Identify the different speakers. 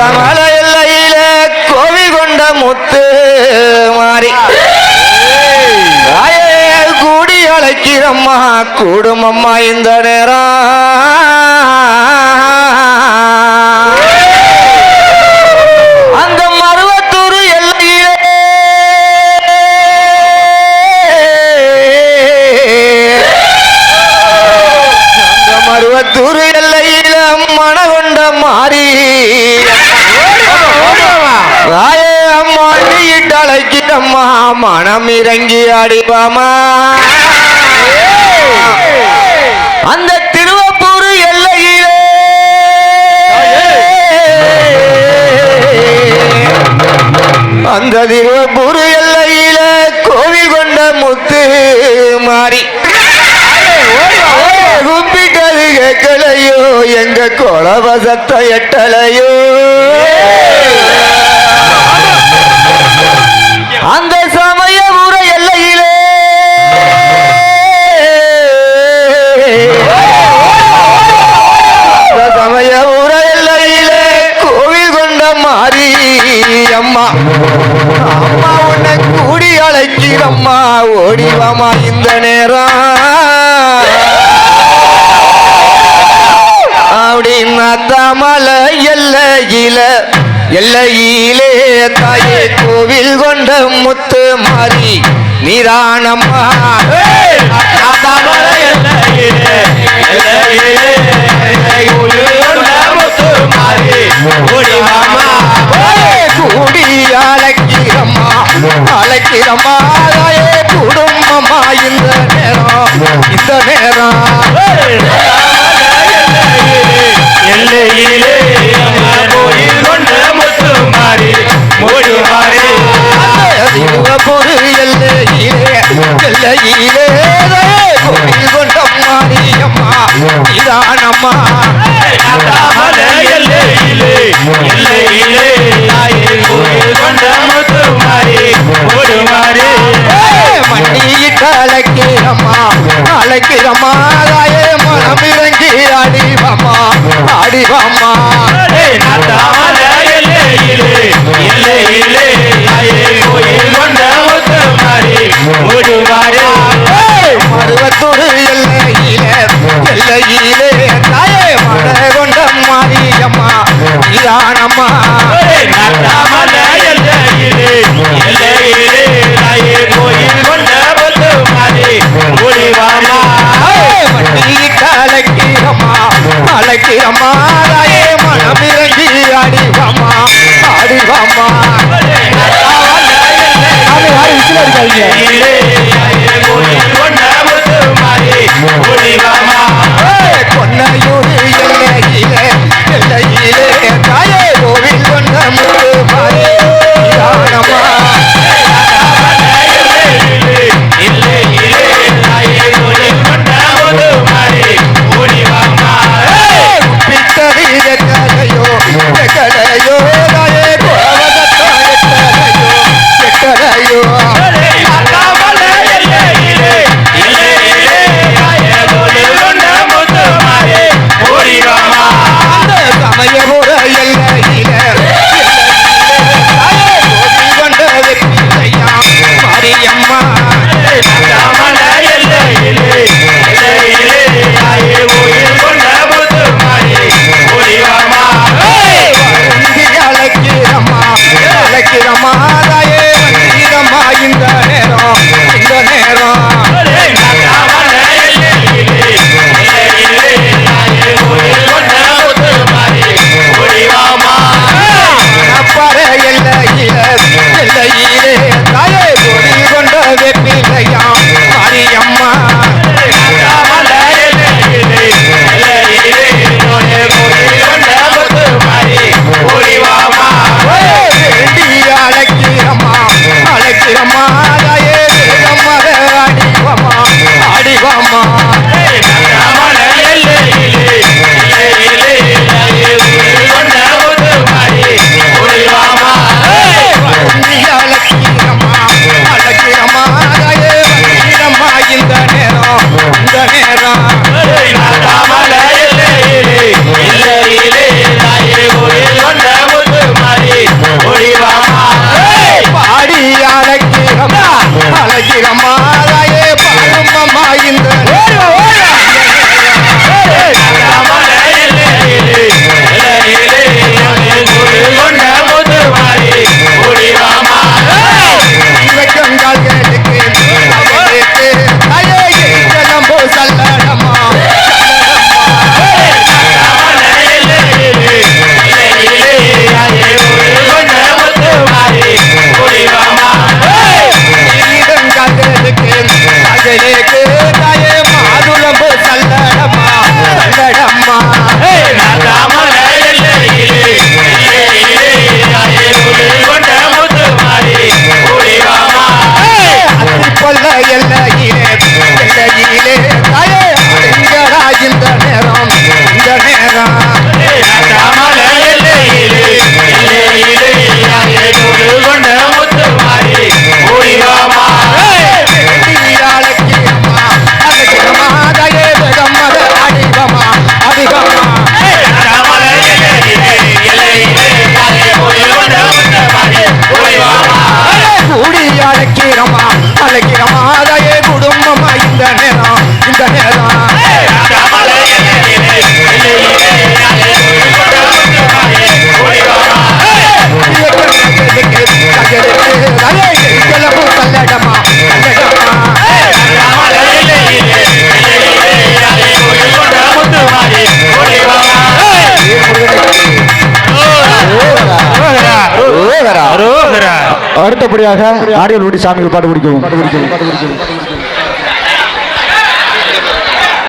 Speaker 1: தமிழ எல்லையில கோவி கொண்ட முத்து மாறி. கூடி அழைக்கிறம்மா குடும்பம்மா இந்த நேரம். அம்மா நீட்டு அழைக்கிறம்மா மனம் இறங்கி அடிப்பாமா? அந்த திருவப்பூர் எல்லையிலே. அந்த திருவப்பூர் எல்லையில கோவில் கொண்ட முத்து மாறி. கும்பிட்டது கேட்கலையோ எங்க கொலவசத்தை எட்டலையோ. அந்த சமய ஊர எல்லையிலே. அந்த சமய ஊர எல்லையிலே கோவில் கொண்ட மாறி அம்மா அம்மா உன்னை கூடி அழைக்கிறம்மா. ஓடிவாமா இந்த நேரம். அப்படின்னா தமிழ எல்லையில எல்லையிலே தாயே கோவில் கொண்ட முத்து மாறி நீரானம்மா கூடி அழைக்கிறம்மா அழைக்கிறம்மா
Speaker 2: நடக்கிறம்மா
Speaker 3: அடுத்தபடியாக ஆடியல் ஊட்டி சாமிகள் பாட்டு பிடிக்கும்.